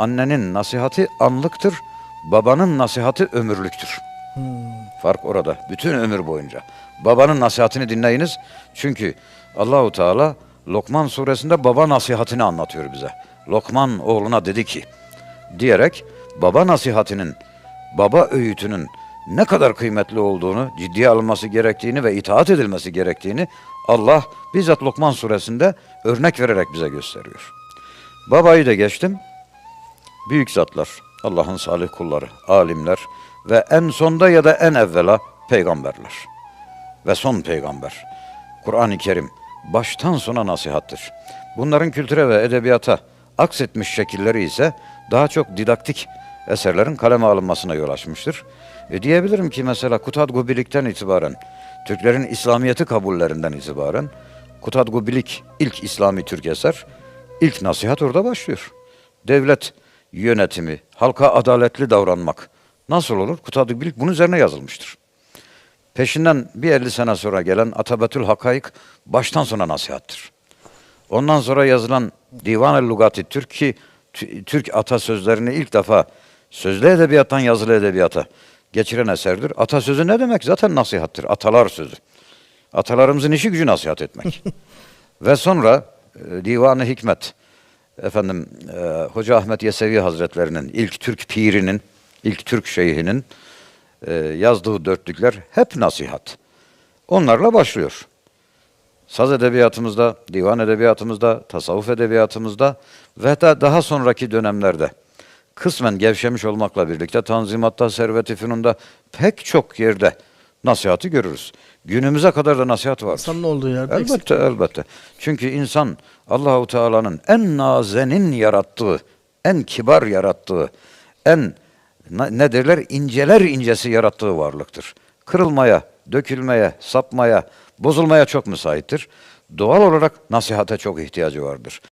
Annenin nasihati anlıktır, babanın nasihati ömürlüktür. Fark orada. Bütün ömür boyunca. Babanın nasihatini dinleyiniz. Çünkü Allahu Teala Lokman suresinde baba nasihatini anlatıyor bize. Lokman oğluna dedi ki diyerek baba nasihatinin, baba öğütünün ne kadar kıymetli olduğunu, ciddiye alınması gerektiğini ve itaat edilmesi gerektiğini Allah bizzat Lokman suresinde örnek vererek bize gösteriyor. Babayı da geçtim. Büyük zatlar, Allah'ın salih kulları, alimler ve en sonda ya da en evvela peygamberler. Ve son peygamber. Kur'an-ı Kerim baştan sona nasihattır. Bunların kültüre ve edebiyata aksetmiş şekilleri ise daha çok didaktik eserlerin kaleme alınmasına yol açmıştır. E diyebilirim ki mesela Kutadgubilik'ten itibaren, Türklerin İslamiyeti kabullerinden itibaren, Kutadgubilik ilk İslami Türk eser, ilk nasihat orada başlıyor. Devlet yönetimi, halka adaletli davranmak nasıl olur? Kutadgubilik bunun üzerine yazılmıştır. Peşinden bir 50 sene sonra gelen Atabetül Hakayık baştan sona nasihattır. Ondan sonra yazılan Divan-ı Lugati Türk ki Tü- Türk atasözlerini ilk defa sözlü edebiyattan yazılı edebiyata geçiren eserdir. Atasözü ne demek? Zaten nasihattır. Atalar sözü. Atalarımızın işi gücü nasihat etmek. Ve sonra e, Divan-ı Hikmet efendim e, Hoca Ahmet Yesevi Hazretlerinin ilk Türk pirinin, ilk Türk şeyhinin e, yazdığı dörtlükler hep nasihat. Onlarla başlıyor. Saz edebiyatımızda, divan edebiyatımızda, tasavvuf edebiyatımızda ve da daha sonraki dönemlerde kısmen gevşemiş olmakla birlikte Tanzimat'ta, Servet-i Fünun'da pek çok yerde nasihatı görürüz. Günümüze kadar da nasihat var. İnsanın olduğu yerde eksik. Elbette elbette. Çünkü insan Allahu Teala'nın en nazenin yarattığı, en kibar yarattığı, en ne ne derler inceler incesi yarattığı varlıktır. Kırılmaya, dökülmeye, sapmaya, bozulmaya çok müsaittir. Doğal olarak nasihate çok ihtiyacı vardır.